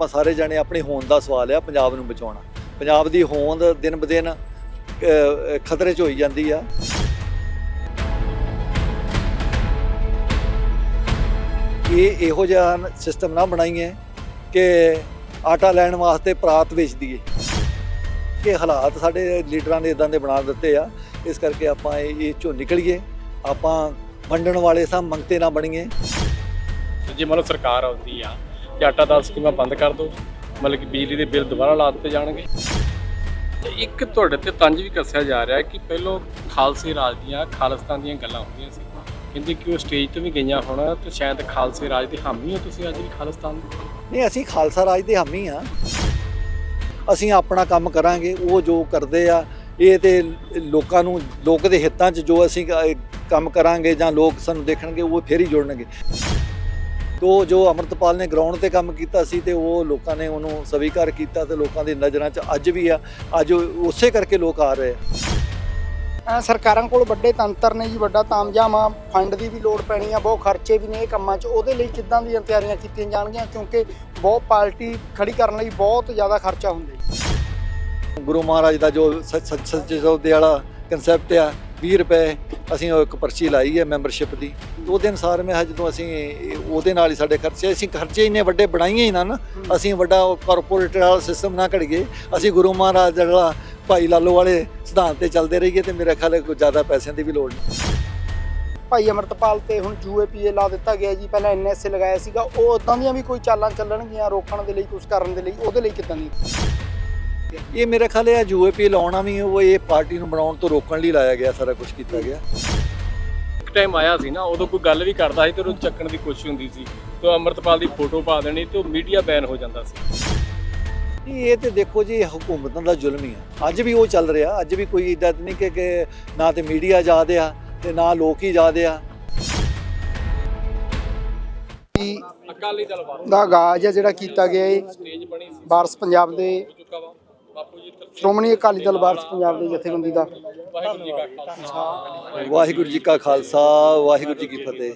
ਆਪਾਂ ਸਾਰੇ ਜਾਣੇ ਆਪਣੀ ਹੋਂਦ ਦਾ ਸਵਾਲ ਆ ਪੰਜਾਬ ਨੂੰ ਬਚਾਉਣਾ। ਪੰਜਾਬ ਦੀ ਹੋਂਦ ਦਿਨ ਬਦਿਨ ਅਹ, ਖਤਰੇ 'ਚ ਹੋਈ ਜਾਂਦੀ ਆ। ਇਹ ਇਹੋ ਜਿਹਾ ਸਿਸਟਮ ਨਾ ਬਣਾਈਏ ਕਿ ਆਟਾ ਲੈਣ ਵਾਸਤੇ ਪਰਾਤ ਵੇਚ ਦਈਏ। ਕਿ ਹਾਲਾਤ ਸਾਡੇ ਲੀਡਰਾਂ ਨੇ ਇਦਾਂ ਦੇ ਬਣਾ ਦਿੱਤੇ ਆ। ਇਸ ਕਰਕੇ ਆਪਾਂ ਇਹ ਇਹ ਚੋਂ ਨਿਕਲੀਏ। ਆਪਾਂ ਵੰਡਣ ਵਾਲੇ ਸਾਂ ਮੰਗਤੇ ਨਾ ਬਣੀਏ। ਜੇ ਮਤਲਬ ਸਰਕਾਰ ਆਉਂਦੀ ਆ ਕਿ ਆਟਾ ਦਾਲ ਸਕੀਮਾਂ ਬੰਦ ਕਰ ਦਿਓ, ਮਤਲਬ ਕਿ ਬਿਜਲੀ ਦੇ ਬਿੱਲ ਦੁਬਾਰਾ ਲਾ ਦਿੱਤੇ ਜਾਣਗੇ। ਤੇ ਇੱਕ ਤੁਹਾਡੇ ਤੇ ਤੰਜ ਵੀ ਕੱਸਿਆ ਜਾ ਰਿਹਾ ਕਿ ਪਹਿਲੋਂ ਖਾਲਸੇ ਰਾਜ ਦੀਆਂ, ਖਾਲਿਸਤਾਨ ਦੀਆਂ ਗੱਲਾਂ ਹੁੰਦੀਆਂ ਸੀ। ਕਹਿੰਦੇ ਕਿ ਉਹ ਸਟੇਜ 'ਤੇ ਵੀ ਗਈਆਂ ਹੁਣ, ਤੇ ਸ਼ਾਇਦ ਖਾਲਸੇ ਰਾਜ ਦੇ ਹਾਮੀ ਹੋ ਤੁਸੀਂ ਅੱਜ ਵੀ ਖਾਲਿਸਤਾਨ ਦੇ। ਨਹੀਂ, ਅਸੀਂ ਖਾਲਸਾ ਰਾਜ ਦੇ ਹਾਮੀ ਆ ਅਸੀਂ ਆਪਣਾ ਕੰਮ ਕਰਾਂਗੇ, ਉਹ ਜੋ ਕਰਦੇ ਆ, ਇਹ ਤੇ ਲੋਕਾਂ ਨੂੰ, ਲੋਕ ਦੇ ਹਿੱਤਾਂ 'ਚ ਜੋ ਅਸੀਂ ਕੰਮ ਕਰਾਂਗੇ ਜਾਂ ਲੋਕ ਸਾਨੂੰ ਦੇਖਣਗੇ, ਉਹ ਫੇਰ ਹੀ ਜੁੜਨਗੇ। ਤੋ ਜੋ ਅਮਰਤਪਾਲ ਨੇ ਗਰਾਊਂਡ ਤੇ ਕੰਮ ਕੀਤਾ ਸੀ ਤੇ ਉਹ ਲੋਕਾਂ ਨੇ ਉਹਨੂੰ ਸਵੀਕਾਰ ਕੀਤਾ ਤੇ ਲੋਕਾਂ ਦੀ ਨਜ਼ਰਾਂ 'ਚ ਅੱਜ ਵੀ ਆ। ਅੱਜ ਉਸੇ ਕਰਕੇ ਲੋਕ ਆ ਰਹੇ ਆ। ਸਰਕਾਰਾਂ ਕੋਲ ਵੱਡੇ ਤੰਤਰ ਨੇ ਜੀ ਵੱਡਾ ਤਾਮਝਾਮ ਆ ਫੰਡ ਦੀ ਵੀ ਲੋੜ ਪੈਣੀ ਆ ਬਹੁਤ ਖਰਚੇ ਵੀ ਨੇ ਇਹ ਕੰਮਾਂ 'ਚ ਉਹਦੇ ਲਈ ਕਿੱਦਾਂ ਦੀਆਂ ਤਿਆਰੀਆਂ ਕੀਤੀਆਂ ਜਾਣਗੀਆਂ? ਕਿਉਂਕਿ ਬਹੁਤ ਪਾਰਟੀ ਖੜੀ ਕਰਨ ਲਈ ਬਹੁਤ ਜ਼ਿਆਦਾ ਖਰਚਾ ਹੁੰਦਾ ਜੀ। ਗੁਰੂ ਮਹਾਰਾਜ ਦਾ ਜੋ ਸੱਚੇ ਸੌਦੇ ਵਾਲਾ ਕਨਸੈਪਟ ਆ 20 ਰੁਪਏ ਅਸੀਂ ਉਹ ਇੱਕ ਪਰਚੀ ਲਾਈ ਹੈ ਮੈਂਬਰਸ਼ਿਪ ਦੀ। ਉਹਦੇ ਅਨਸਾਰ ਮੈਂ ਜਦੋਂ ਅਸੀਂ ਉਹਦੇ ਨਾਲ ਹੀ ਸਾਡੇ ਖਰਚੇ ਅਸੀਂ ਖਰਚੇ ਇੰਨੇ ਵੱਡੇ ਬਣਾਈਏ ਹੀ ਨਾ ਨਾ, ਅਸੀਂ ਵੱਡਾ ਕਾਰਪੋਰੇਟ ਵਾਲਾ ਸਿਸਟਮ ਨਾ ਘੜੀਏ ਅਸੀਂ ਗੁਰੂ ਮਹਾਰਾਜ ਜਿਹੜਾ ਭਾਈ ਲਾਲੋ ਵਾਲੇ ਸਿਧਾਂਤ ਤੇ ਚੱਲਦੇ ਰਹੀਏ ਤੇ ਮੇਰੇ ਖਿਆਲ ਕੋਈ ਜ਼ਿਆਦਾ ਪੈਸਿਆਂ ਦੀ ਵੀ ਲੋੜ ਨਹੀਂ। ਭਾਈ ਅਮਰਤਪਾਲ ਤੇ ਹੁਣ ਯੂਏਪੀਏ ਲਾ ਦਿੱਤਾ ਗਿਆ ਜੀ, ਪਹਿਲਾਂ ਐਨਐਸਏ ਲਗਾਇਆ ਸੀਗਾ, ਉਹ ਉਦਾਂ ਦੀਆਂ ਵੀ ਕੋਈ ਚਾਲਾਂ ਚੱਲਣਗੀਆਂ ਰੋਕਣ ਦੇ ਲਈ ਕੁਝ ਕਰਨ ਦੇ ਲਈ, ਉਹਦੇ ਲਈ ਕਿੱਦਾਂ ਦੀ? ਇਹ ਮੇਰਾ ਖਿਆਲ ਹੈ ਯੂਏਪੀ ਲਾਉਣਾ ਵੀ ਉਹ ਇਹ ਪਾਰਟੀ ਨੂੰ ਬਣਾਉਣ ਤੋਂ ਰੋਕਣ ਲਈ ਲਾਇਆ ਗਿਆ ਸਾਰਾ ਕੁਝ ਕੀਤਾ ਗਿਆ। ਇੱਕ ਟਾਈਮ ਆਇਆ ਸੀ ਨਾ ਉਦੋਂ ਕੋਈ ਗੱਲ ਵੀ ਕਰਦਾ ਸੀ ਤੇ ਉਹਨੂੰ ਚੱਕਣ ਦੀ ਕੋਸ਼ਿਸ਼ ਹੁੰਦੀ ਸੀ। ਤੇ ਅਮਰਤਪਾਲ ਦੀ ਫੋਟੋ ਪਾ ਦੇਣੀ ਤੇ ਉਹ ਮੀਡੀਆ ਬੈਨ ਹੋ ਜਾਂਦਾ ਸੀ। ਇਹ ਤੇ ਦੇਖੋ ਜੀ ਹਕੂਮਤਾਂ ਦਾ ਜ਼ੁਲਮ ਹੀ ਆ। ਅੱਜ ਵੀ ਉਹ ਚੱਲ ਰਿਹਾ ਅੱਜ ਵੀ ਕੋਈ ਇਦਾਂ ਨਹੀਂ ਕਿ ਕਿ ਨਾ ਤੇ ਮੀਡੀਆ ਆਜ਼ਾਦ ਆ ਤੇ ਨਾ ਲੋਕ ਹੀ ਆਜ਼ਾਦ ਆ। ਅਕਾਲੀ ਦਲ ਦਾ ਆਗਾਜ਼ ਹੈ ਜਿਹੜਾ ਕੀਤਾ ਗਿਆ ਹੈ ਸਟੇਜ ਬਣੀ ਸੀ। ਵਾਰਸ ਪੰਜਾਬ ਦੇ ਸ਼੍ਰੋਮਣੀ ਅਕਾਲੀ ਦਲ ਵਾਰਸ ਪੰਜਾਬ ਦੇ ਜਥੇਬੰਦੀ ਦਾ। ਵਾਹਿਗੁਰੂ ਜੀ ਕਾ ਖਾਲਸਾ ਵਾਹਿਗੁਰੂ ਜੀ ਕਾ ਫਤਿਹ।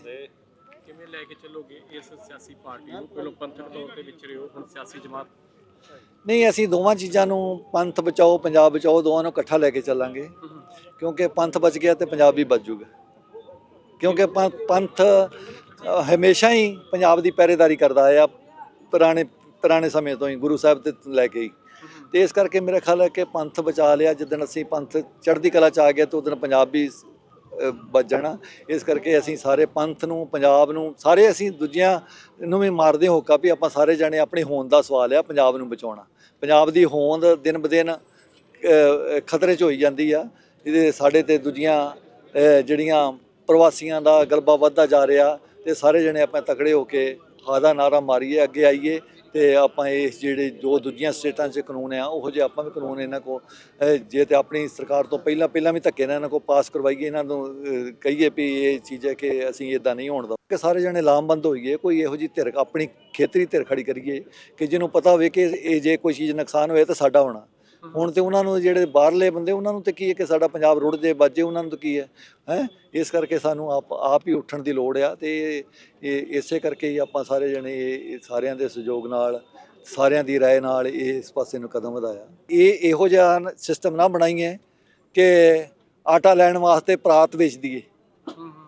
ਕਿਵੇਂ ਲੈ ਕੇ ਚੱਲੋਗੇ ਇਸ ਸਿਆਸੀ ਪਾਰਟੀ ਨੂੰ? ਪਹਿਲਾਂ ਪੰਥਕ ਤੌਰ ਤੇ ਵਿਚਰੇ ਹੋ ਹੁਣ ਸਿਆਸੀ ਜਮਾਤ। ਨਹੀਂ ਅਸੀਂ ਦੋਵਾਂ ਚੀਜ਼ਾਂ ਨੂੰ ਪੰਥ ਬਚਾਓ ਪੰਜਾਬ ਬਚਾਓ ਦੋਵਾਂ ਨੂੰ ਇਕੱਠਾ ਲੈ ਕੇ ਚੱਲਾਂਗੇ। ਕਿਉਂਕਿ ਪੰਥ ਬਚ ਗਿਆ ਤੇ ਪੰਜਾਬ ਵੀ ਬਚ ਜਾਊਗਾ ਕਿਉਂਕਿ ਪੰਥ ਹਮੇਸ਼ਾ ਹੀ ਪੰਜਾਬ ਦੀ ਪਹਿਰੇਦਾਰੀ ਕਰਦਾ ਆਇਆ ਪੁਰਾਣੇ ਪੁਰਾਣੇ ਸਮੇਂ ਤੋਂ ਹੀ ਗੁਰੂ ਸਾਹਿਬ ਤੇ ਲੈ ਕੇ ਹੀ। ਤੇ ਇਸ ਕਰਕੇ ਮੇਰਾ ਖਿਆਲ ਹੈ ਕਿ ਪੰਥ ਬਚਾ ਲਿਆ। ਜਿੱਦਣ ਅਸੀਂ ਪੰਥ ਚੜ੍ਹਦੀ ਕਲਾ ਚ ਆ ਗਿਆ ਤੇ ਉਦੋਂ ਪੰਜਾਬ ਵੀ ਬਚ ਜਾਣਾ। ਇਸ ਕਰਕੇ ਅਸੀਂ ਸਾਰੇ ਪੰਥ ਨੂੰ ਪੰਜਾਬ ਨੂੰ ਸਾਰੇ ਅਸੀਂ ਦੂਜਿਆਂ ਨੂੰ ਵੀ ਮਾਰਦੇ ਹੋਕਾ ਵੀ ਆਪਾਂ ਸਾਰੇ ਜਾਣੇ ਆਪਣੀ ਹੋਂਦ ਦਾ ਸਵਾਲ ਆ ਪੰਜਾਬ ਨੂੰ ਬਚਾਉਣਾ। ਪੰਜਾਬ ਦੀ ਹੋਂਦ ਦਿਨ ਬਦਿਨ ਅ, ਖਤਰੇ 'ਚ ਹੋਈ ਜਾਂਦੀ ਆ। ਇਹਦੇ ਸਾਡੇ ਤੇ ਦੂਜੀਆਂ ਜਿਹੜੀਆਂ ਪ੍ਰਵਾਸੀਆਂ ਦਾ ਗਲਬਾ ਵੱਧਦਾ ਜਾ ਰਿਹਾ ਤੇ ਸਾਰੇ ਜਣੇ ਆਪਾਂ ਤਕੜੇ ਹੋ ਕੇ ਹਾਦਾ ਨਾਰਾ ਮਾਰੀਏ ਅੱਗੇ ਆਈਏ। ਤੇ ਆਪਾਂ ਇਸ ਜਿਹੜੇ ਜੋ ਦੂਜੀਆਂ ਸਟੇਟਾਂ 'ਚ ਕਾਨੂੰਨ ਆ, ਉਹੋ ਜਿਹੇ ਆਪਾਂ ਵੀ ਕਾਨੂੰਨ ਇਹਨਾਂ ਕੋ ਜੇ ਤੇ ਆਪਣੀ ਸਰਕਾਰ ਤੋਂ ਪਹਿਲਾਂ ਪਹਿਲਾਂ ਵੀ ਧੱਕੇ ਨਾਲ ਇਹਨਾਂ ਕੋ ਪਾਸ ਕਰਵਾਈਏ, ਇਹਨਾਂ ਨੂੰ ਕਹੀਏ ਵੀ ਇਹ ਚੀਜ਼ ਹੈ ਕਿ ਅਸੀਂ ਇਦਾਂ ਨਹੀਂ ਹੋਣ ਦਾ ਕਿ ਸਾਰੇ ਜਣੇ ਲਾਮਬੰਦ ਹੋਈਏ, ਕੋਈ ਇਹੋ ਜਿਹੀ ਧਿਰ, ਆਪਣੀ ਖੇਤਰੀ ਧਿਰ ਖੜੀ ਕਰੀਏ ਕਿ ਜਿਹਨੂੰ ਪਤਾ ਹੋਵੇ ਕਿ ਇਹ ਜੇ ਕੋਈ ਚੀਜ਼ ਨੁਕਸਾਨ ਹੋਏ ਤਾਂ ਸਾਡਾ ਹੋਣਾ। ਹੁਣ ਤੇ ਉਹਨਾਂ ਨੂੰ ਜਿਹੜੇ ਬਾਹਰਲੇ ਬੰਦੇ ਉਹਨਾਂ ਨੂੰ ਤੇ ਕੀ ਹੈ ਕਿ ਸਾਡਾ ਪੰਜਾਬ ਰੁੜ ਜੇ ਵੱਜੇ ਉਹਨਾਂ ਨੂੰ ਤਾਂ ਕੀ ਹੈ ਹੈ ਇਸ ਕਰਕੇ ਸਾਨੂੰ ਆਪ ਆਪ ਹੀ ਉੱਠਣ ਦੀ ਲੋੜ ਆ ਤੇ ਇਹ ਇਸੇ ਕਰਕੇ ਹੀ ਆਪਾਂ ਸਾਰੇ ਜਣੇ ਇਹ ਇਹ ਸਾਰਿਆਂ ਦੇ ਸਹਿਯੋਗ ਨਾਲ ਸਾਰਿਆਂ ਦੀ رائے ਨਾਲ ਇਹ ਇਸ ਪਾਸੇ ਨੂੰ ਕਦਮ ਵਧਾਇਆ ਇਹ ਇਹੋ ਜਿਹਾ ਸਿਸਟਮ ਨਾ ਬਣਾਈਏ ਕਿ ਆਟਾ ਲੈਣ ਵਾਸਤੇ ਪਰਾਤ ਵੇਚ ਦਈਏ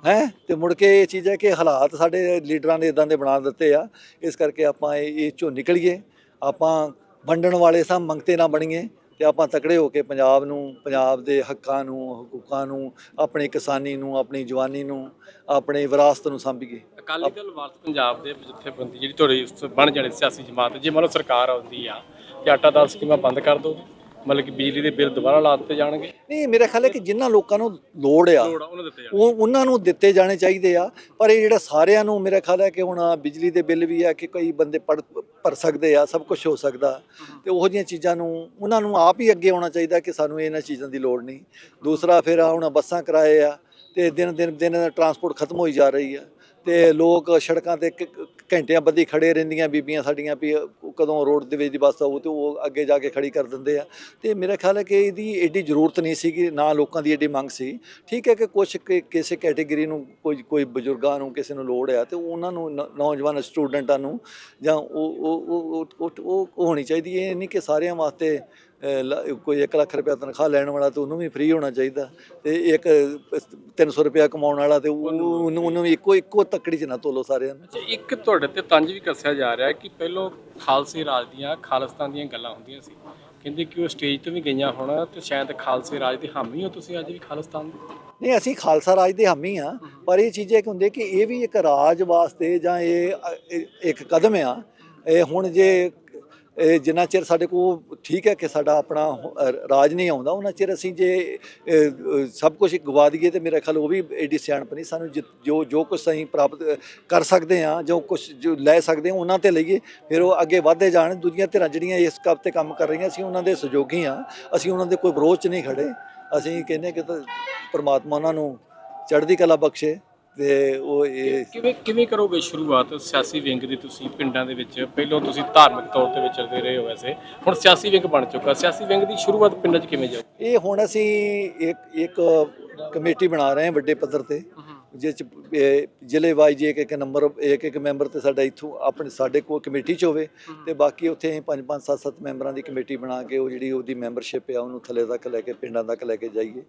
ਹੈ ਤੇ ਮੁੜ ਕੇ ਇਹ ਚੀਜ਼ ਹੈ ਕਿ ਹਾਲਾਤ ਸਾਡੇ ਲੀਡਰਾਂ ਨੇ ਇਦਾਂ ਦੇ ਬਣਾ ਦਿੱਤੇ ਆ ਇਸ ਕਰਕੇ ਆਪਾਂ ਇਹ ਇਹ ਚੋਂ ਨਿਕਲੀਏ ਆਪਾਂ ਵੰਡਣ ਵਾਲੇ ਸਾਂ ਮੰਗਤੇ ਨਾ ਬਣੀਏ ਤੇ ਆਪਾਂ ਤਕੜੇ ਹੋ ਕੇ ਪੰਜਾਬ ਨੂੰ, ਪੰਜਾਬ ਦੇ ਹੱਕਾਂ ਨੂੰ, ਹਕੂਕਾਂ ਨੂੰ, ਆਪਣੀ ਕਿਸਾਨੀ ਨੂੰ, ਆਪਣੀ ਜਵਾਨੀ ਨੂੰ, ਆਪਣੀ ਵਿਰਾਸਤ ਨੂੰ ਸੰਭੀਏ। ਅਕਾਲੀ ਦਲ ਵਾਰਸ ਪੰਜਾਬ ਦੇ ਜਥੇਬੰਦੀ ਜਿਹੜੀ ਤੁਹਾਡੀ ਬਣ ਜਾਣੀ ਸਿਆਸੀ ਜਮਾਤ, ਜੇ ਮੰਨ ਲਓ ਸਰਕਾਰ ਆਉਂਦੀ ਆ ਕਿ ਆਟਾ ਦਾਲ ਸਕੀਮਾਂ ਬੰਦ ਕਰ ਦਿਓ। ਮਤਲਬ ਕਿ ਬਿਜਲੀ ਦੇ ਬਿੱਲ ਦੁਬਾਰਾ ਲਾ ਦਿੱਤੇ ਜਾਣਗੇ? ਨਹੀਂ ਮੇਰਾ ਖਿਆਲ ਹੈ ਕਿ ਜਿਨ੍ਹਾਂ ਲੋਕਾਂ ਨੂੰ ਲੋੜ ਆ ਲੋੜ ਆ ਉਹਨੂੰ ਦਿੱਤੇ ਜਾਣਗੇ। ਉਹ ਉਹਨਾਂ ਨੂੰ ਦਿੱਤੇ ਜਾਣੇ ਚਾਹੀਦੇ ਆ। ਪਰ ਇਹ ਜਿਹੜਾ ਸਾਰਿਆਂ ਨੂੰ ਮੇਰਾ ਖਿਆਲ ਹੈ ਕਿ ਹੁਣ ਬਿਜਲੀ ਦੇ ਬਿੱਲ ਵੀ ਆ ਕਿ ਕਈ ਬੰਦੇ ਪੜ ਭਰ ਸਕਦੇ ਆ ਸਭ ਕੁਝ ਹੋ ਸਕਦਾ। ਤੇ ਉਹੋ ਜਿਹੀਆਂ ਚੀਜ਼ਾਂ ਨੂੰ ਉਹਨਾਂ ਨੂੰ ਆਪ ਹੀ ਅੱਗੇ ਆਉਣਾ ਚਾਹੀਦਾ ਕਿ ਸਾਨੂੰ ਇਹਨਾਂ ਚੀਜ਼ਾਂ ਦੀ ਲੋੜ ਨਹੀਂ। ਦੂਸਰਾ ਫਿਰ ਆ ਹੁਣ ਬੱਸਾਂ ਕਿਰਾਏ ਆ ਤੇ ਦਿਨ ਦਿਨ ਦਿਨ ਟਰਾਂਸਪੋਰਟ ਖਤਮ ਹੋਈ ਜਾ ਰਹੀ ਆ। ਤੇ ਲੋਕ ਸੜਕਾਂ ਤੇ ਕ- ਘੰਟਿਆਂ ਬੱਧੀ ਖੜੇ ਰਹਿੰਦੀਆਂ ਬੀਬੀਆਂ ਸਾਡੀਆਂ ਵੀ ਕਦੋਂ ਰੋਡ ਦੇ ਵਿੱਚ ਦੀ ਬੱਸ ਆਊ ਤੇ ਉਹ ਅੱਗੇ ਜਾ ਕੇ ਖੜੀ ਕਰ ਦਿੰਦੇ ਆ। ਤੇ ਮੇਰਾ ਖਿਆਲ ਹੈ ਕਿ ਇਹਦੀ ਏਡੀ ਜ਼ਰੂਰਤ ਨਹੀਂ ਸੀਗੀ, ਨਾ ਲੋਕਾਂ ਦੀ ਏਡੀ ਮੰਗ ਸੀ। ਠੀਕ ਹੈ ਕਿ ਕੁਝ ਕਿਸੇ ਕੈਟੇਗਰੀ ਨੂੰ ਕੋਈ ਕੋਈ ਬਜ਼ੁਰਗਾਂ ਨੂੰ ਕਿਸੇ ਨੂੰ ਲੋੜ ਆ ਤੇ ਉਹਨਾਂ ਨੂੰ ਨ- ਨੌਜਵਾਨ ਸਟੂਡੈਂਟਾਂ ਨੂੰ ਜਾਂ ਉਹ ਉਹ ਉਹ ਹੋਣੀ ਚਾਹੀਦੀ ਹੈ। ਇਹ ਨਹੀਂ ਕਿ ਸਾਰਿਆਂ ਵਾਸਤੇ ਕੋਈ 1 ਲੱਖ ਰੁਪਏ ਤਨਖਾਹ ਲੈਣ ਵਾਲਾ ਤੇ ਉਹਨੂੰ ਵੀ ਫ੍ਰੀ ਹੋਣਾ ਚਾਹੀਦਾ। ਤੇ ਇੱਕ 300 ਰੁਪਏ ਕਮਾਉਣ ਵਾਲਾ ਤੇ ਉਹ- ਉਹਨੂੰ ਉਹਨੂੰ ਵੀ ਇੱਕੋ ਇੱਕੋ ਤੱਕੜੀ 'ਚ ਨਾ ਤੋਲੋ ਸਾਰਿਆਂ ਨੂੰ। ਅੱਛਾ ਇੱਕ ਤੁਹਾਡੇ ਤੇ ਤੰਜ ਵੀ ਕੱਸਿਆ ਜਾ ਰਿਹਾ ਕਿ ਪਹਿਲੋਂ ਖਾਲਸੇ ਰਾਜ ਦੀਆਂ ਖਾਲਿਸਤਾਨ ਦੀਆਂ ਗੱਲਾਂ ਹੁੰਦੀਆਂ ਸੀ। ਕਹਿੰਦੇ ਕਿ ਉਹ ਸਟੇਜ ਤੋਂ ਵੀ ਗਈਆਂ ਹੁਣ ਤੇ ਸ਼ਾਇਦ ਖਾਲਸੇ ਰਾਜ ਦੇ ਹਾਮੀ ਹੋ ਤੁਸੀਂ ਅੱਜ ਵੀ ਖਾਲਿਸਤਾਨ ਦੇ। ਨਹੀਂ ਅਸੀਂ ਖਾਲਸਾ ਰਾਜ ਦੇ ਹਾਮੀ ਆ ਪਰ ਇਹ ਚੀਜ਼ਾਂ ਇੱਕ ਹੁੰਦੇ ਕਿ ਇਹ ਵੀ ਇੱਕ ਰਾਜ ਵਾਸਤੇ ਜਾਂ ਇਹ ਇੱਕ ਕਦਮ ਆ। ਇਹ ਹੁਣ ਜੇ ਇਹ ਜਿੰਨਾ ਚਿਰ ਸਾਡੇ ਕੋਲ ਠੀਕ ਹੈ ਕਿ ਸਾਡਾ ਆਪਣਾ ਰਾਜ ਨਹੀਂ ਆਉਂਦਾ, ਉਹਨਾਂ ਚਿਰ ਅਸੀਂ ਜੇ ਸਭ ਕੁਝ ਗਵਾ ਦਈਏ ਤੇ ਮੇਰਾ ਖਿਆਲ ਉਹ ਵੀ ਐਡੀ ਸਿਆਣਪ ਨਹੀਂ, ਸਾਨੂੰ ਜਿ- ਜੋ ਜੋ ਕੁਝ ਅਸੀਂ ਪ੍ਰਾਪਤ ਕਰ ਸਕਦੇ ਆ ਜੋ ਕੁਝ ਜੋ ਲੈ ਸਕਦੇ ਆ ਉਹਨਾਂ ਤੇ ਲਈਏ, ਫਿਰ ਉਹ ਅੱਗੇ ਵਧਦੇ ਜਾਣ, ਦੂਜੀਆਂ ਧਿਰਾਂ ਜਿਹੜੀਆਂ ਇਸ ਕੱਪ ਤੇ ਕੰਮ ਕਰ ਰਹੀਆਂ, ਅਸੀਂ ਉਹਨਾਂ ਦੇ ਸਹਿਯੋਗੀ ਆ ਅਸੀਂ ਉਹਨਾਂ ਦੇ ਕੋਈ ਵਿਰੋਧ 'ਚ ਨਹੀਂ ਖੜੇ ਅਸੀਂ ਕਹਿੰਦੇ ਕਿ ਪਰਮਾਤਮਾ ਉਹਨਾਂ ਨੂੰ ਚੜ੍ਹਦੀ ਕਲਾ ਬਖਸ਼ੇ ਤੇ ਉਹ ਇਹ ਕਿਵੇਂ ਕਿਵੇਂ ਕਰੋਗੇ ਸ਼ੁਰੂਆਤ ਸਿਆਸੀ ਵਿੰਗ ਦੀ ਤੁਸੀਂ ਪਿੰਡਾਂ ਦੇ ਵਿੱਚ? ਪਹਿਲਾਂ ਤੁਸੀਂ ਧਾਰਮਿਕ ਤੌਰ ਤੇ ਵਿਚਰਦੇ ਰਹੇ ਹੋ ਵੈਸੇ। ਹੁਣ ਸਿਆਸੀ ਵਿੰਗ ਬਣ ਚੁੱਕਾ। ਸਿਆਸੀ ਵਿੰਗ ਦੀ ਸ਼ੁਰੂਆਤ ਪਿੰਡਾਂ 'ਚ ਕਿਵੇਂ ਜਾਊ? ਇਹ ਹੁਣ ਅਸੀਂ ਇੱਕ ਇੱਕ ਕਮੇਟੀ ਬਣਾ ਰਹੇ ਹਾਂ ਵੱਡੇ ਪੱਧਰ ਤੇ। ਜਿਸ 'ਚ, ਇਹ, ਜ਼ਿਲ੍ਹੇ ਵਾਈਜ਼ ਇੱਕ ਇੱਕ ਨੰਬਰ ਇੱਕ ਇੱਕ ਮੈਂਬਰ ਤੇ ਸਾਡਾ ਇੱਥੋਂ ਆਪਣੇ ਸਾਡੇ ਕੋਲ ਕਮੇਟੀ 'ਚ ਹੋਵੇ ਤੇ ਬਾਕੀ ਉੱਥੇ ਅਸੀਂ ਪੰਜ ਪੰਜ ਸੱਤ ਸੱਤ ਮੈਂਬਰਾਂ ਦੀ ਕਮੇਟੀ ਬਣਾ ਕੇ ਉਹ ਜਿਹੜੀ ਉਹਦੀ ਮੈਂਬਰਸ਼ਿਪ ਆ ਉਹਨੂੰ ਥੱਲੇ ਤੱਕ ਲੈ ਕੇ ਪਿੰਡਾਂ ਤੱਕ ਲੈ ਕੇ ਜਾਈਏ।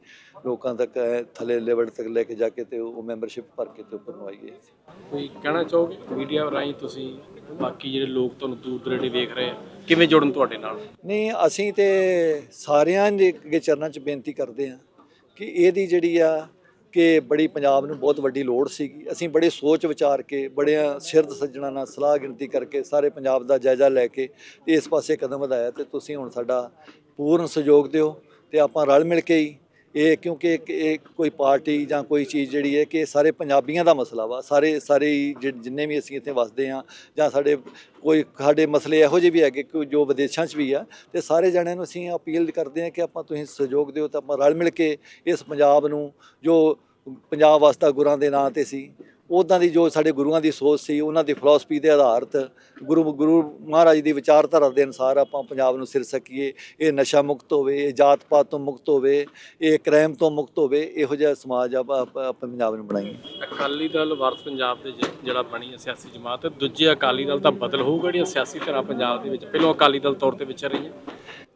ਲੋਕਾਂ ਤੱਕ ਥੱਲੇ ਲੈਵਲ ਤੱਕ ਲੈ ਕੇ ਜਾ ਕੇ ਤੇ ਉਹ ਮੈਂਬਰਸ਼ਿਪ ਭਰ ਕੇ ਤੇ ਉੱਪਰ ਨੂੰ ਆਈਏ ਕੋਈ ਕਹਿਣਾ ਚਾਹੋਗੇ? ਮੀਡੀਆ ਰਾਹੀਂ ਤੁਸੀਂ ਬਾਕੀ ਜਿਹੜੇ ਲੋਕ ਤੁਹਾਨੂੰ ਦੂਰ ਦਰੇਡੇ ਵੇਖ ਰਹੇ ਆ ਕਿਵੇਂ ਜੁੜਨ ਤੁਹਾਡੇ ਨਾਲ? ਨਹੀਂ ਅਸੀਂ ਤੇ ਸਾਰਿਆਂ ਦੇ ਅੱਗੇ ਚਰਨਾਂ 'ਚ ਬੇਨਤੀ ਕਰਦੇ ਹਾਂ ਕਿ ਇਹਦੀ ਜਿਹੜੀ ਆ ਕਿ ਬੜੀ ਪੰਜਾਬ ਨੂੰ ਬਹੁਤ ਵੱਡੀ ਲੋੜ ਸੀਗੀ। ਅਸੀਂ ਬੜੇ ਸੋਚ ਵਿਚਾਰ ਕੇ, ਬੜਿਆਂ ਸਿਰਦ ਸੱਜਣਾ ਨਾਲ ਸਲਾਹ ਗਿਣਤੀ ਕਰਕੇ ਸਾਰੇ ਪੰਜਾਬ ਦਾ ਜਾਇਜ਼ਾ ਲੈ ਕੇ ਇਸ ਪਾਸੇ ਕਦਮ ਵਧਾਇਆ ਤੇ ਤੁਸੀਂ ਹੁਣ ਸਾਡਾ ਪੂਰਨ ਸਹਿਯੋਗ ਦਿਓ ਤੇ ਆਪਾਂ ਰਲ ਮਿਲ ਕੇ ਹੀ ਇਹ ਕਿਉਂਕਿ ਇੱਕ, ਇਹ ਕੋਈ ਪਾਰਟੀ ਜਾਂ ਕੋਈ ਚੀਜ਼ ਜਿਹੜੀ ਹੈ ਕਿ ਇਹ ਸਾਰੇ ਪੰਜਾਬੀਆਂ ਦਾ ਮਸਲਾ ਵਾ, ਸਾਰੇ ਸਾਰੇ ਹੀ ਜਿ- ਜਿੰਨੇ ਵੀ ਅਸੀਂ ਇੱਥੇ ਵਸਦੇ ਆ ਜਾਂ ਸਾਡੇ ਕੋਈ, ਸਾਡੇ ਮਸਲੇ ਇਹੋ ਜਿਹੇ ਵੀ ਹੈਗੇ ਕਿ ਜੋ ਵਿਦੇਸ਼ਾਂ 'ਚ ਵੀ ਆ, ਤੇ ਸਾਰੇ ਜਣਿਆਂ ਨੂੰ ਅਸੀਂ ਅਪੀਲ ਕਰਦੇ ਹਾਂ ਕਿ ਆਪਾਂ ਤੁਸੀਂ ਸਹਿਯੋਗ ਦਿਓ ਤਾਂ ਆਪਾਂ ਰਲ ਮਿਲ ਕੇ ਇਸ ਪੰਜਾਬ ਨੂੰ, ਜੋ ਪੰਜਾਬ ਵਾਸਤਾ ਗੁਰਾਂ ਦੇ ਨਾਂ ਤੇ ਸੀ ਉਦਾਂ ਦੀ ਜੋ ਸਾਡੇ ਗੁਰੂਆਂ ਦੀ ਸੋਚ ਸੀ ਉਹਨਾਂ ਦੀ ਫਿਲਾਸਫੀ ਦੇ ਆਧਾਰਿਤ ਗੁਰੂ ਗੁਰੂ ਮਹਾਰਾਜ ਦੀ ਵਿਚਾਰਧਾਰਾ ਦੇ ਅਨੁਸਾਰ ਆਪਾਂ ਪੰਜਾਬ ਨੂੰ ਸਿਰ ਸਕੀਏ। ਇਹ ਨਸ਼ਾ ਮੁਕਤ ਹੋਵੇ ਇਹ ਜਾਤ ਪਾਤ ਤੋਂ ਮੁਕਤ ਹੋਵੇ ਇਹ ਕ੍ਰਾਈਮ ਤੋਂ ਮੁਕਤ ਹੋਵੇ ਇਹੋ ਜਿਹਾ ਸਮਾਜ ਆਪਾਂ ਪੰਜਾਬ ਨੂੰ ਬਣਾਈਏ। ਅਕਾਲੀ ਦਲ ਵਾਰਸ ਪੰਜਾਬ ਦੇ ਜਿਹੜਾ ਬਣੀ ਹੈ ਸਿਆਸੀ ਜਮਾਤ ਤੇ ਦੂਜੇ ਅਕਾਲੀ ਦਲ ਦਾ ਬਦਲ ਹੋਊਗਾ ਜਿਹੜੀਆਂ ਸਿਆਸੀ ਧਿਰਾਂ ਪੰਜਾਬ ਦੇ ਵਿੱਚ ਪਹਿਲਾਂ ਅਕਾਲੀ ਦਲ ਤੌਰ ਤੇ ਵਿਚਰ ਰਹੀਆਂ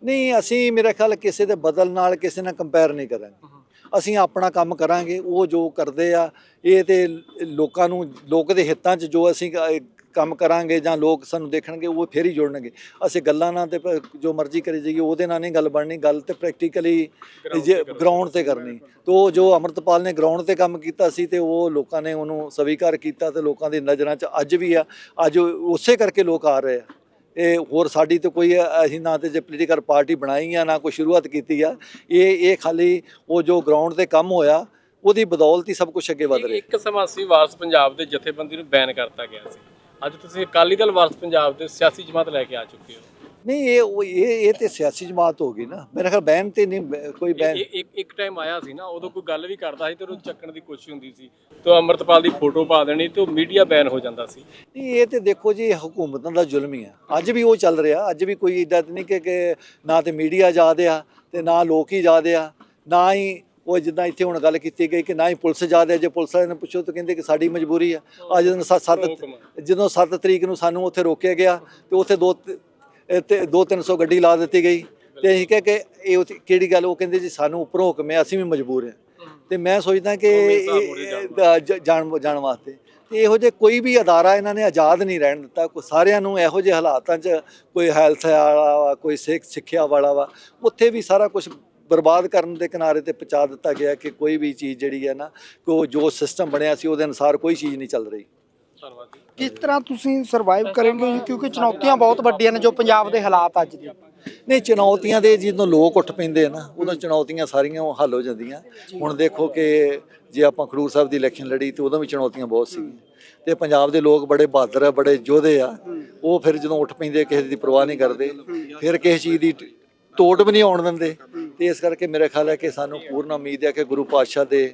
ਨਹੀਂ ਅਸੀਂ ਮੇਰਾ ਖਿਆਲ ਕਿਸੇ ਦੇ ਬਦਲ ਨਾਲ ਕਿਸੇ ਨਾਲ ਕੰਪੇਅਰ ਨਹੀਂ ਕਰਾਂਗੇ। ਅਸੀਂ ਆਪਣਾ ਕੰਮ ਕਰਾਂਗੇ ਉਹ ਜੋ ਕਰਦੇ ਆ ਇਹ ਤੇ ਲੋਕਾਂ ਨੂੰ ਲੋਕ ਦੇ ਹਿੱਤਾਂ 'ਚ ਜੋ ਅਸੀਂ ਕੰਮ ਕਰਾਂਗੇ ਜਾਂ ਲੋਕ ਸਾਨੂੰ ਦੇਖਣਗੇ ਉਹ ਫਿਰ ਹੀ ਜੁੜਨਗੇ। ਅਸੀਂ ਗੱਲਾਂ ਨਾਲ ਤੇ ਜੋ ਮਰਜ਼ੀ ਕਰੀ ਜਾਈਏ ਉਹਦੇ ਨਾਲ ਨਹੀਂ ਗੱਲ ਬਣਨੀ ਗੱਲ ਤੇ ਪ੍ਰੈਕਟੀਕਲੀ ਜੇ ਗਰਾਊਂਡ ਤੇ ਕਰਨੀ। ਤੋ ਜੋ ਅਮਰਤਪਾਲ ਨੇ ਗਰਾਊਂਡ ਤੇ ਕੰਮ ਕੀਤਾ ਸੀ ਤੇ ਉਹ ਲੋਕਾਂ ਨੇ ਉਹਨੂੰ ਸਵੀਕਾਰ ਕੀਤਾ ਤੇ ਲੋਕਾਂ ਦੀ ਨਜ਼ਰਾਂ 'ਚ ਅੱਜ ਵੀ ਆ ਅੱਜ ਉਸੇ ਕਰਕੇ ਲੋਕ ਆ ਰਹੇ ਆ। ਇਹ ਹੋਰ ਸਾਡੀ ਤੇ ਕੋਈ, ਅਸੀਂ ਨਾ ਤੇ ਜੇ ਪੋਲੀਟੀਕਲ ਪਾਰਟੀ ਬਣਾਈ ਆ, ਨਾ ਕੋਈ ਸ਼ੁਰੂਆਤ ਕੀਤੀ ਆ, ਇਹ ਇਹ ਖਾਲੀ ਉਹ ਜੋ ਗਰਾਊਂਡ ਤੇ ਕੰਮ ਹੋਇਆ, ਉਹਦੀ ਬਦੌਲਤ ਹੀ ਸਭ ਕੁਝ ਅੱਗੇ ਵਧ ਰਿਹਾ। ਇੱਕ ਸਮਾਂ ਸੀ ਵਾਰਸ ਪੰਜਾਬ ਦੇ ਜਥੇਬੰਦੀ ਨੂੰ ਬੈਨ ਕਰਤਾ ਗਿਆ ਸੀ। ਅੱਜ ਤੁਸੀਂ ਅਕਾਲੀ ਦਲ ਵਾਰਸ ਪੰਜਾਬ ਦੇ ਸਿਆਸੀ ਜਮਾਤ ਲੈ ਕੇ ਆ ਚੁੱਕੇ ਹੋ। ਨਹੀਂ ਇਹ ਉਹ- ਇਹ ਇਹ ਤੇ ਸਿਆਸੀ ਜਮਾਤ ਹੋ ਗਈ ਨਾ। ਮੇਰੇ ਖਿਆਲ ਬੈਨ ਤੇ ਨਹੀਂ ਕੋਈ ਬੈਨ ਇੱਕ ਇੱਕ ਟਾਈਮ ਆਇਆ ਸੀ ਨਾ ਉਦੋਂ ਕੋਈ ਗੱਲ ਵੀ ਕਰਦਾ ਸੀ ਤੇ ਉਹਨੂੰ ਚੱਕਣ ਦੀ ਕੋਸ਼ਿਸ਼ ਹੁੰਦੀ ਸੀ। ਤੇ ਅਮਰਤਪਾਲ ਦੀ ਫੋਟੋ ਪਾ ਦੇਣੀ ਤੇ ਉਹ ਮੀਡੀਆ ਬੈਨ ਹੋ ਜਾਂਦਾ ਸੀ। ਨਹੀਂ ਇਹ ਤੇ ਦੇਖੋ ਜੀ ਹਕੂਮਤਾਂ ਦਾ ਜ਼ੁਲਮ ਹੀ ਆ। ਅੱਜ ਵੀ ਉਹ ਚੱਲ ਰਿਹਾ। ਅੱਜ ਵੀ ਕੋਈ ਇਦਾਂ ਨਹੀਂ ਕਿ ਨਾ ਤੇ ਮੀਡੀਆ ਆਜ਼ਾਦ ਆ ਤੇ ਨਾ ਲੋਕ ਹੀ ਆਜ਼ਾਦ ਆ। ਨਾ ਹੀ ਉਹ ਜਿੱਦਾਂ ਇੱਥੇ ਹੁਣ ਗੱਲ ਕੀਤੀ ਗਈ ਕਿ ਨਾ ਹੀ ਪੁਲਿਸ ਆਜ਼ਾਦ ਹੈ ਜੇ ਪੁਲਿਸ ਵਾਲਿਆਂ ਨੂੰ ਪੁੱਛੋ ਤਾਂ ਕਹਿੰਦੇ ਕਿ ਸਾਡੀ ਮਜਬੂਰੀ ਆ। ਅੱਜ ਜਦੋਂ ਸੱਤ ਹੁਕਮ। ਜਦੋਂ 7 ਤਰੀਕ ਨੂੰ ਸਾਨੂੰ ਉੱਥੇ ਰੋਕਿਆ ਗਿਆ ਤੇ ਉੱਥੇ ਦੋ ਤ- ਇਹ ਤੇ 2-300 ਗੱਡੀ ਲਾ ਦਿੱਤੀ ਗਈ ਤੇ ਅਸੀਂ ਕਿਹਾ ਕਿ ਇਹ ਉੱਥੇ ਕਿਹੜੀ ਗੱਲ ਉਹ ਕਹਿੰਦੇ ਜੀ ਸਾਨੂੰ ਉੱਪਰੋਂ ਹੁਕਮ ਹੈ ਅਸੀਂ ਵੀ ਮਜਬੂਰ ਹਾਂ। ਤੇ ਮੈਂ ਸੋਚਦਾ ਕਿ ਜ- ਜਾਣ ਜਾਣ ਵਾਸਤੇ। ਤੇ ਇਹੋ ਜਿਹੇ ਕੋਈ ਵੀ ਅਦਾਰਾ ਇਹਨਾਂ ਨੇ ਆਜ਼ਾਦ ਨਹੀਂ ਰਹਿਣ ਦਿੱਤਾ। ਕੋਈ ਸਾਰਿਆਂ ਨੂੰ ਇਹੋ ਜਿਹੇ ਹਾਲਾਤਾਂ 'ਚ ਕੋਈ ਹੈਲਥ ਵਾਲਾ ਵਾ ਕੋਈ ਸਿੱਖ ਸਿੱਖਿਆ ਵਾਲਾ ਵਾ ਉੱਥੇ ਵੀ ਸਾਰਾ ਕੁਝ ਬਰਬਾਦ ਕਰਨ ਦੇ ਕਿਨਾਰੇ ਤੇ ਪਹੁੰਚਾ ਦਿੱਤਾ ਗਿਆ ਕਿ ਕੋਈ ਵੀ ਚੀਜ਼ ਜਿਹੜੀ ਹੈ ਨਾ ਕਿ ਜੋ ਸਿਸਟਮ ਬਣਿਆ ਸੀ ਉਹਦੇ ਅਨੁਸਾਰ ਕੋਈ ਚੀਜ਼ ਨਹੀਂ ਚੱਲ ਰਹੀ। ਜੀ ਕਿਸ ਤਰ੍ਹਾਂ ਤੁਸੀਂ ਸਰਵਾਈਵ ਕਰੋਗੇ? ਕਿਉਂਕਿ ਚੁਣੌਤੀਆਂ ਬਹੁਤ ਵੱਡੀਆਂ ਨੇ ਜੋ ਪੰਜਾਬ ਦੇ ਹਾਲਾਤ ਅੱਜ ਦੇ। ਨਹੀਂ ਚੁਣੌਤੀਆਂ ਦੇ ਜਦੋਂ ਲੋਕ ਉੱਠ ਪੈਂਦੇ ਆ ਨਾ ਉਦੋਂ ਚੁਣੌਤੀਆਂ ਸਾਰੀਆਂ ਉਹ ਹੱਲ ਹੋ ਜਾਂਦੀਆਂ। ਹੁਣ ਦੇਖੋ ਕਿ ਜੇ ਆਪਾਂ ਖਡੂਰ ਸਾਹਿਬ ਦੀ ਇਲੈਕਸ਼ਨ ਲੜੀ ਤੇ ਉਦੋਂ ਵੀ ਚੁਣੌਤੀਆਂ ਬਹੁਤ ਸੀ ਤੇ ਪੰਜਾਬ ਦੇ ਲੋਕ ਬੜੇ ਬਹਾਦਰ ਆ ਬੜੇ ਯੋਧੇ ਆ। ਉਹ ਫਿਰ ਜਦੋਂ ਉੱਠ ਪੈਂਦੇ ਕਿਸੇ ਦੀ ਪਰਵਾਹ ਨਹੀਂ ਕਰਦੇ ਫਿਰ ਕਿਸੇ ਚੀਜ਼ ਦੀ ਤੋੜ ਵੀ ਨਹੀਂ ਆਉਣ ਦਿੰਦੇ। ਤੇ ਇਸ ਕਰਕੇ ਮੇਰੇ ਖਿਆਲ ਹੈ ਕਿ ਸਾਨੂੰ ਪੂਰਨ ਉਮੀਦ ਹੈ ਕਿ ਗੁਰੂ ਪਾਤਸ਼ਾਹ ਦੇ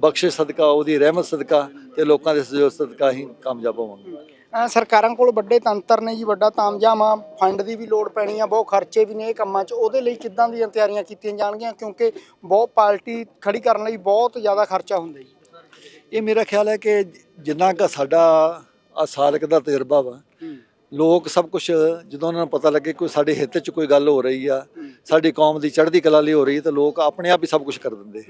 ਬਖਸ਼ਿਸ਼ ਸਦਕਾ ਉਹਦੀ ਰਹਿਮਤ ਸਦਕਾ ਤੇ ਲੋਕਾਂ ਦੇ ਸਹਿਯੋਗ ਸਦਕਾ ਹੀ ਕਾਮਯਾਬ ਹੋਵਾਂਗੇ। ਸਰਕਾਰਾਂ ਕੋਲ ਵੱਡੇ ਤੰਤਰ ਨੇ ਜੀ ਵੱਡਾ ਤਾਮਝਾਮ ਆ ਫੰਡ ਦੀ ਵੀ ਲੋੜ ਪੈਣੀ ਆ ਬਹੁਤ ਖਰਚੇ ਵੀ ਨੇ ਇਹ ਕੰਮਾਂ 'ਚ ਉਹਦੇ ਲਈ ਕਿੱਦਾਂ ਦੀਆਂ ਤਿਆਰੀਆਂ ਕੀਤੀਆਂ ਜਾਣਗੀਆਂ? ਕਿਉਂਕਿ ਬਹੁਤ ਪਾਰਟੀ ਖੜੀ ਕਰਨ ਲਈ ਬਹੁਤ ਜ਼ਿਆਦਾ ਖਰਚਾ ਹੁੰਦਾ ਜੀ। ਇਹ ਮੇਰਾ ਖਿਆਲ ਹੈ ਕਿ ਜਿੰਨਾ ਕੁ ਸਾਡਾ ਆ ਸਾਲਕ ਦਾ ਤਜਰਬਾ ਵਾ ਲੋਕ ਸਭ ਕੁਝ ਜਦੋਂ ਉਹਨਾਂ ਨੂੰ ਪਤਾ ਲੱਗੇ ਕੋਈ ਸਾਡੇ ਹਿੱਤ 'ਚ ਕੋਈ ਗੱਲ ਹੋ ਰਹੀ ਆ ਸਾਡੀ ਕੌਮ ਦੀ ਚੜ੍ਹਦੀ ਕਲਾ ਲਈ ਹੋ ਰਹੀ ਤਾਂ ਲੋਕ ਆਪਣੇ ਆਪ ਹੀ ਸਭ ਕੁਝ ਕਰ ਦਿੰਦੇ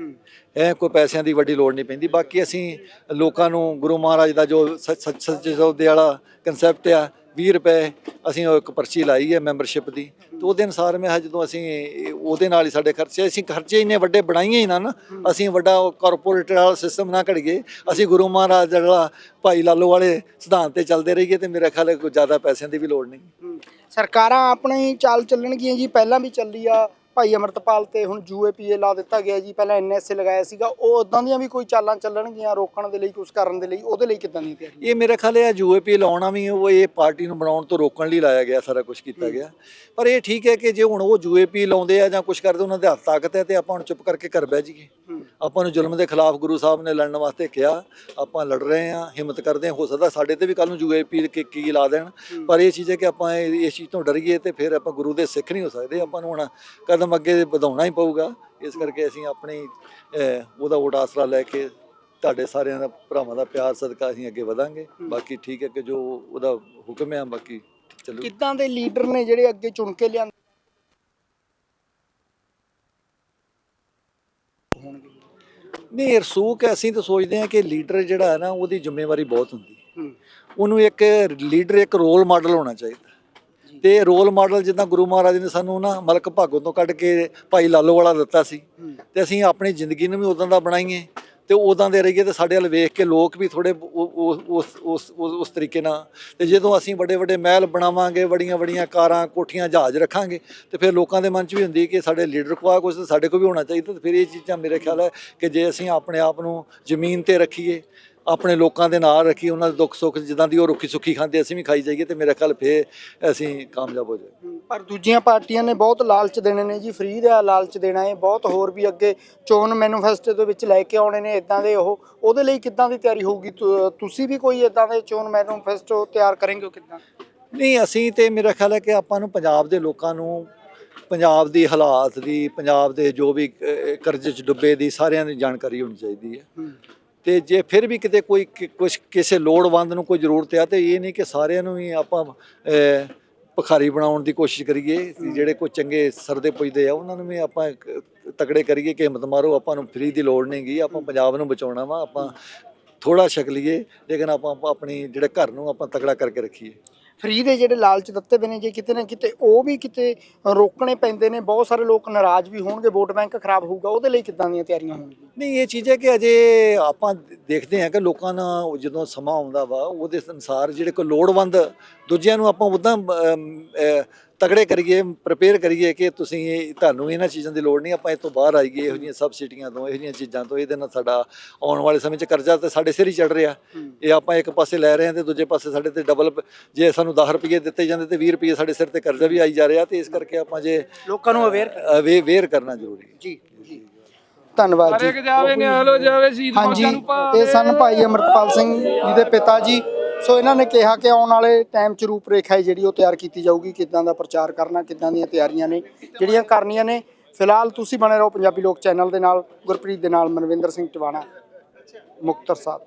ਇਹ ਕੋਈ ਪੈਸਿਆਂ ਦੀ ਵੱਡੀ ਲੋੜ ਨਹੀਂ ਪੈਂਦੀ। ਬਾਕੀ ਅਸੀਂ ਲੋਕਾਂ ਨੂੰ ਗੁਰੂ ਮਹਾਰਾਜ ਦਾ ਜੋ ਸੱਚ ਸੌਦੇ ਵਾਲਾ ਕਨਸੈਪਟ ਆ 20 ਰੁਪਏ ਅਸੀਂ ਉਹ ਇੱਕ ਪਰਚੀ ਲਾਈ ਹੈ ਮੈਂਬਰਸ਼ਿਪ ਦੀ ਤੇ ਉਹਦੇ ਅਨਸਾਰ ਮੈਂ ਜਦੋਂ ਅਸੀਂ ਉਹਦੇ ਨਾਲ ਹੀ ਸਾਡੇ ਖਰਚੇ ਅਸੀਂ ਖਰਚੇ ਇੰਨੇ ਵੱਡੇ ਬਣਾਈਏ ਹੀ ਨਾ ਨਾ ਅਸੀਂ ਵੱਡਾ ਕਾਰਪੋਰੇਟ ਵਾਲਾ ਸਿਸਟਮ ਨਾ ਘੜੀਏ ਅਸੀਂ ਗੁਰੂ ਮਹਾਰਾਜ ਜਿਹੜਾ ਭਾਈ ਲਾਲੋ ਵਾਲੇ ਸਿਧਾਂਤ ਤੇ ਚੱਲਦੇ ਰਹੀਏ ਤੇ ਮੇਰਾ ਖਿਆਲ ਕੋਈ ਜ਼ਿਆਦਾ ਪੈਸਿਆਂ ਦੀ ਵੀ ਲੋੜ ਨਹੀਂ। ਸਰਕਾਰਾਂ ਆਪਣੀ ਚਾਲ ਚੱਲਣਗੀਆਂ ਜੀ ਪਹਿਲਾਂ ਵੀ ਚੱਲੀ ਆ। ਭਾਈ ਅਮਰਤਪਾਲ ਤੇ ਹੁਣ ਯੂਏਪੀਏ ਲਾ ਦਿੱਤਾ ਗਿਆ ਜੀ ਪਹਿਲਾਂ ਐਨਐਸਏ ਲਗਾਇਆ ਸੀਗਾ ਉਹ ਉਦਾਂ ਦੀਆਂ ਵੀ ਕੋਈ ਚਾਲਾਂ ਚੱਲਣਗੀਆਂ ਰੋਕਣ ਦੇ ਲਈ ਕੁਝ ਕਰਨ ਦੇ ਲਈ ਉਹਦੇ ਲਈ ਕਿੱਦਾਂ ਦੀਆਂ ਤਿਆਰੀਆਂ? ਇਹ ਮੇਰੇ ਖਿਆਲ ਹੈ ਯੂਏਪੀ ਲਾਉਣਾ ਵੀ ਉਹ ਇਹ ਪਾਰਟੀ ਨੂੰ ਬਣਾਉਣ ਤੋਂ ਰੋਕਣ ਲਈ ਲਾਇਆ ਗਿਆ ਸਾਰਾ ਕੁਝ ਕੀਤਾ ਗਿਆ। ਪਰ ਇਹ ਠੀਕ ਹੈ ਕਿ ਜੇ ਹੁਣ ਉਹ ਯੂਏਪੀ ਲਾਉਂਦੇ ਆ ਜਾਂ ਕੁਝ ਕਰਦੇ ਉਹਨਾਂ ਦੇ ਹੱਥ ਤਾਕਤ ਹੈ ਤੇ ਆਪਾਂ ਹੁਣ ਚੁੱਪ ਕਰਕੇ ਘਰ ਬਹਿ ਜਾਈਏ। ਆਪਾਂ ਨੂੰ ਜ਼ੁਲਮ ਦੇ ਖਿਲਾਫ ਗੁਰੂ ਸਾਹਿਬ ਨੇ ਲੜਨ ਵਾਸਤੇ ਕਿਹਾ ਆਪਾਂ ਲੜ ਰਹੇ ਹਾਂ ਹਿੰਮਤ ਕਰਦੇ ਹਾਂ ਹੋ ਸਕਦਾ ਸਾਡੇ ਤੇ ਵੀ ਕੱਲ ਨੂੰ ਯੂਏਪੀ ਕੀ ਕੀ ਲਾ ਦੇਣ। ਪਰ ਇਹ ਚੀਜ਼ ਹੈ ਕਿ ਆਪਾਂ ਇਸ ਚੀਜ਼ ਤੋਂ ਡਰੀਏ ਤੇ ਫਿਰ ਆਪਾਂ ਗੁਰੂ ਦੇ ਸਿੱਖ ਨਹੀਂ ਹੋ ਸਕਦੇ ਆਪਾਂ ਨੂੰ ਹੁਣ ਕਦਮ ਅੱਗੇ ਵਧਾਉਣਾ ਹੀ ਪਊਗਾ। ਇਸ ਕਰਕੇ ਅਸੀਂ ਆਪਣੀ ਉਹਦਾ ਓਟ ਆਸਰਾ ਲੈ ਕੇ ਤੁਹਾਡੇ ਸਾਰਿਆਂ ਦਾ ਭਰਾਵਾਂ ਦਾ ਪਿਆਰ ਸਦਕਾ ਅਸੀਂ ਅੱਗੇ ਵਧਾਂਗੇ। ਬਾਕੀ ਠੀਕ ਹੈ ਕਿ ਜੋ ਉਹਦਾ ਹੁਕਮ ਹੈ ਬਾਕੀ ਚਲੋ। ਕਿੱਦਾਂ ਦੇ ਲੀਡਰ ਨੇ ਜਿਹੜੇ ਅੱਗੇ ਚੁਣ ਕੇ ਲਿਆਂਦੇ? ਨਹੀਂ ਰਸੂਖ ਅਸੀਂ ਤਾਂ ਸੋਚਦੇ ਹਾਂ ਕਿ ਲੀਡਰ ਜਿਹੜਾ ਹੈ ਨਾ ਉਹਦੀ ਜ਼ਿੰਮੇਵਾਰੀ ਬਹੁਤ ਹੁੰਦੀ ਉਹਨੂੰ ਇੱਕ ਲੀਡਰ ਇੱਕ ਰੋਲ ਮਾਡਲ ਹੋਣਾ ਚਾਹੀਦਾ। ਤੇ ਰੋਲ ਮਾਡਲ ਜਿੱਦਾਂ ਗੁਰੂ ਮਹਾਰਾਜ ਨੇ ਸਾਨੂੰ ਨਾ ਮਲਕ ਭਾਗੋ ਤੋਂ ਕੱਢ ਕੇ ਭਾਈ ਲਾਲੋ ਵਾਲਾ ਦਿੱਤਾ ਸੀ। ਤੇ ਅਸੀਂ ਆਪਣੀ ਜ਼ਿੰਦਗੀ ਨੂੰ ਵੀ ਉਦਾਂ ਦਾ ਬਣਾਈਏ ਤੇ ਉਦਾਂ ਦੇ ਰਹੀਏ ਤੇ ਸਾਡੇ ਵੱਲ ਵੇਖ ਕੇ ਲੋਕ ਵੀ ਥੋੜੇ ਉਸ ਉਸ ਉਸ ਤਰੀਕੇ ਨਾਲ। ਤੇ ਜਦੋਂ ਅਸੀਂ ਵੱਡੇ ਵੱਡੇ ਮਹਿਲ ਬਣਾਵਾਂਗੇ ਵੱਡੀਆਂ ਵੱਡੀਆਂ ਕਾਰਾਂ ਕੋਠੀਆਂ ਜਹਾਜ਼ ਰੱਖਾਂਗੇ ਤੇ ਫਿਰ ਲੋਕਾਂ ਦੇ ਮਨ 'ਚ ਵੀ ਹੁੰਦੀ ਕਿ ਸਾਡੇ ਲੀਡਰ ਕੋਲ ਕੁਝ ਸਾਡੇ ਕੋਲ ਵੀ ਹੋਣਾ ਚਾਹੀਦਾ ਤੇ ਫਿਰ ਇਹ ਚੀਜ਼ਾਂ ਮੇਰੇ ਖਿਆਲ ਹੈ ਕਿ ਜੇ ਅਸੀਂ ਆਪਣੇ ਆਪ ਨੂੰ ਜ਼ਮੀਨ ਤੇ ਰੱਖੀਏ ਆਪਣੇ ਲੋਕਾਂ ਦੇ ਨਾਲ ਰੱਖੀਏ ਉਹਨਾਂ ਦੇ ਦੁੱਖ ਸੁੱਖ ਜਿੱਦਾਂ ਦੀ ਉਹ ਰੁੱਖੀ ਸੁੱਖੀ ਖਾਂਦੇ ਅਸੀਂ ਵੀ ਖਾਈ ਜਾਈਏ ਤੇ ਮੇਰੇ ਖਿਆਲ ਫੇਰ ਅਸੀਂ ਕਾਮਯਾਬ ਹੋ ਜਾਈਏ। ਹਮ, ਪਰ ਦੂਜੀਆਂ ਪਾਰਟੀਆਂ ਨੇ ਬਹੁਤ ਲਾਲਚ ਦੇਣੇ ਨੇ ਜੀ ਫ੍ਰੀ ਦਾ ਲਾਲਚ ਦੇਣਾ ਹੈ ਬਹੁਤ ਹੋਰ ਵੀ ਅੱਗੇ ਚੋਣ ਮੈਨੀਫੈਸਟੋ ਦੇ ਵਿੱਚ ਲੈ ਕੇ ਆਉਣੇ ਨੇ ਇਦਾਂ ਦੇ ਉਹ ਉਹਦੇ ਲਈ ਕਿੱਦਾਂ ਦੀ ਤਿਆਰੀ ਹੋਊਗੀ? ਤੁਸੀਂ ਵੀ ਕੋਈ ਇਦਾਂ ਦੇ ਚੋਣ ਮੈਨੀਫੈਸਟੋ ਤਿਆਰ ਕਰਨਗੇ ਕਿੱਦਾਂ? ਨਹੀਂ ਅਸੀਂ ਤੇ ਮੇਰਾ ਖਿਆਲ ਹੈ ਕਿ ਆਪਾਂ ਨੂੰ ਪੰਜਾਬ ਦੇ ਲੋਕਾਂ ਨੂੰ ਪੰਜਾਬ ਦੀ ਹਾਲਾਤ ਦੀ ਪੰਜਾਬ ਦੇ ਜੋ ਵੀ ਕਰਜ਼ੇ 'ਚ ਡੁੱਬੇ ਦੀ ਸਾਰਿਆਂ ਦੀ ਜਾਣਕਾਰੀ ਹੋਣੀ ਚਾਹੀਦੀ ਹੂੰ। ਤੇ ਜੇ ਫਿਰ ਵੀ ਕਿਤੇ ਕੋਈ ਕੁਝ ਕਿਸੇ ਲੋੜਵੰਦ ਨੂੰ ਕੋਈ ਜ਼ਰੂਰਤ ਆ ਤੇ ਇਹ ਨਹੀਂ ਕਿ ਸਾਰਿਆਂ ਨੂੰ ਹੀ ਆਪਾਂ ਭਿਖਾਰੀ ਬਣਾਉਣ ਦੀ ਕੋਸ਼ਿਸ਼ ਕਰੀਏ ਜਿਹੜੇ ਕੋਈ ਚੰਗੇ ਸਰਦੇ ਪੁੱਜਦੇ ਆ ਉਹਨਾਂ ਨੂੰ ਵੀ ਆਪਾਂ ਤਕੜੇ ਕਰੀਏ ਕਿ ਹਿੰਮਤ ਮਾਰੋ ਆਪਾਂ ਨੂੰ ਫਰੀ ਦੀ ਲੋੜ ਨਹੀਂ ਗੀ ਆਪਾਂ ਪੰਜਾਬ ਨੂੰ ਬਚਾਉਣਾ ਵਾ ਆਪਾਂ ਥੋੜਾ ਛਕ ਲਈਏ ਲੇਕਿਨ ਆਪਾਂ ਆਪਣੀ ਜਿਹੜੇ ਘਰ ਨੂੰ ਆਪਾਂ ਤਕੜਾ ਕਰਕੇ ਰੱਖੀਏ। ਫ੍ਰੀ ਦੇ ਜਿਹੜੇ ਲਾਲਚ ਦਿੱਤੇ ਦੇ ਨੇ, ਜੇ ਕਿਤੇ ਨਾ ਕਿਤੇ ਉਹ ਵੀ ਕਿਤੇ ਰੋਕਣੇ ਪੈਂਦੇ ਨੇ, ਬਹੁਤ ਸਾਰੇ ਲੋਕ ਨਾਰਾਜ਼ ਵੀ ਹੋਣਗੇ, ਵੋਟ ਬੈਂਕ ਖਰਾਬ ਹੋਊਗਾ, ਉਹਦੇ ਲਈ ਕਿੱਦਾਂ ਦੀਆਂ ਤਿਆਰੀਆਂ ਹੋਣਗੀਆਂ? ਨਹੀਂ, ਇਹ ਚੀਜ਼ ਹੈ ਕਿ ਅਜੇ ਆਪਾਂ ਦੇਖਦੇ ਹਾਂ ਕਿ ਲੋਕਾਂ ਨਾਲ ਜਦੋਂ ਸਮਾਂ ਆਉਂਦਾ ਵਾ, ਉਹਦੇ ਅਨੁਸਾਰ ਜਿਹੜੇ ਕੋਈ ਲੋੜਵੰਦ ਦੂਜਿਆਂ ਨੂੰ ਆਪਾਂ ਉਦਾਂ ਤਗੜੇ ਕਰੀਏ ਪ੍ਰਪੇਅਰ ਕਰੀਏ ਕਿ ਤੁਸੀਂ ਇਹ ਤੁਹਾਨੂੰ ਇਹਨਾਂ ਚੀਜ਼ਾਂ ਦੀ ਲੋੜ ਨਹੀਂ ਆਪਾਂ ਇਹ ਤੋਂ ਬਾਹਰ ਆਈਏ ਇਹੋ ਜਿਹੀਆਂ ਸਬਸਿਡੀਆਂ ਤੋਂ ਇਹੋ ਜਿਹੀਆਂ ਚੀਜ਼ਾਂ ਤੋਂ ਇਹਦੇ ਨਾਲ ਸਾਡਾ ਆਉਣ ਵਾਲੇ ਸਮੇਂ 'ਚ ਕਰਜ਼ਾ ਤੇ ਸਾਡੇ ਸਿਰ ਹੀ ਚੜ ਰਿਹਾ। ਇਹ ਆਪਾਂ ਇੱਕ ਪਾਸੇ ਲੈ ਰਹੇ ਹਾਂ ਤੇ ਦੂਜੇ ਪਾਸੇ ਸਾਡੇ ਤੇ ਡਬਲ ਜੇ ਸਾਨੂੰ 10 ਰੁਪਏ ਦਿੱਤੇ ਜਾਂਦੇ ਤੇ 20 ਰੁਪਏ ਸਾਡੇ ਸਿਰ ਤੇ ਕਰਜ਼ਾ ਵੀ ਆਈ ਜਾ ਰਿਹਾ ਤੇ ਇਸ ਕਰਕੇ ਆਪਾਂ ਜੇ ਲੋਕਾਂ ਨੂੰ ਅਵੇਅਰ ਅਵੇ ਵੇਅਰ ਕਰਨਾ ਜ਼ਰੂਰੀ ਹੈ। ਜੀ ਜੀ। ਧੰਨਵਾਦ ਜੀ। ਹਰੇਕ ਜਾਵੇ ਨਿਹਾਲੋ ਜਾਵੇ ਸ਼ਹੀਦ ਹਾਂਜੀ ਇਹ ਸਨ ਭਾਈ ਅਮਰਤਪਾਲ ਸਿੰਘ ਜੀ ਦੇ ਪਿਤਾ ਜੀ। ਸੋ ਇਹਨਾਂ ਨੇ ਕਿਹਾ ਕਿ ਆਉਣ ਵਾਲੇ ਟਾਈਮ 'ਚ ਰੂਪਰੇਖਾ ਹੈ ਜਿਹੜੀ ਉਹ ਤਿਆਰ ਕੀਤੀ ਜਾਊਗੀ, ਕਿੱਦਾਂ ਦਾ ਪ੍ਰਚਾਰ ਕਰਨਾ, ਕਿੱਦਾਂ ਦੀਆਂ ਤਿਆਰੀਆਂ ਨੇ, ਜਿਹੜੀਆਂ ਕਰਨੀਆਂ ਨੇ। ਫਿਲਹਾਲ ਤੁਸੀਂ ਬਣੇ ਰਹੋ ਪੰਜਾਬੀ ਲੋਕ ਚੈਨਲ ਦੇ ਨਾਲ, ਗੁਰਪ੍ਰੀਤ ਦੇ ਨਾਲ, ਮਨਵਿੰਦਰ ਸਿੰਘ ਟਿਵਾਣਾ, ਮੁਕਤਸਰ ਸਾਹਿਬ।